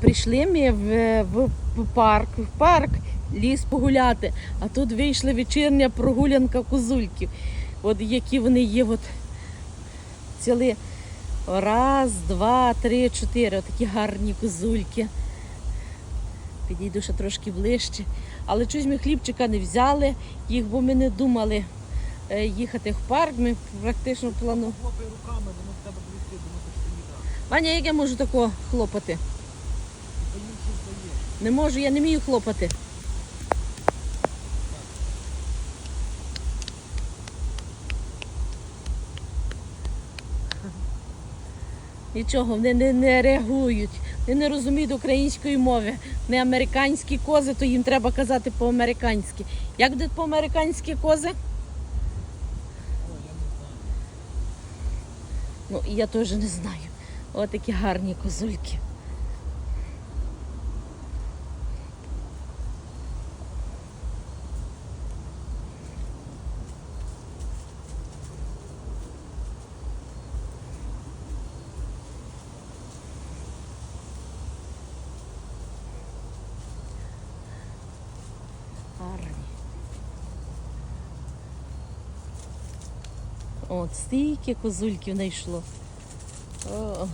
Прийшли ми в, в, парк, в парк, ліс погуляти, а тут вийшла вечірня прогулянка козульків. От які вони є, от ціли раз, два, три, чотири. Отакі гарні козульки. Підійду ще трошки ближче. Але чогось ми хлібчика не взяли їх, бо ми не думали е, їхати в парк. Ми практично плану. Хлопай руками, воно в тебе йти, думати, що ти їда. Ваня, як я можу такого хлопати? Не можу, я не вмію хлопати. Нічого, вони не, не реагують, вони не розуміють української мови. Не американські кози, то їм треба казати по-американськи. Як будуть по-американськи кози? Ну, я теж не знаю. Ось такі гарні козульки. Гарні. От стільки козульків знайшло. О,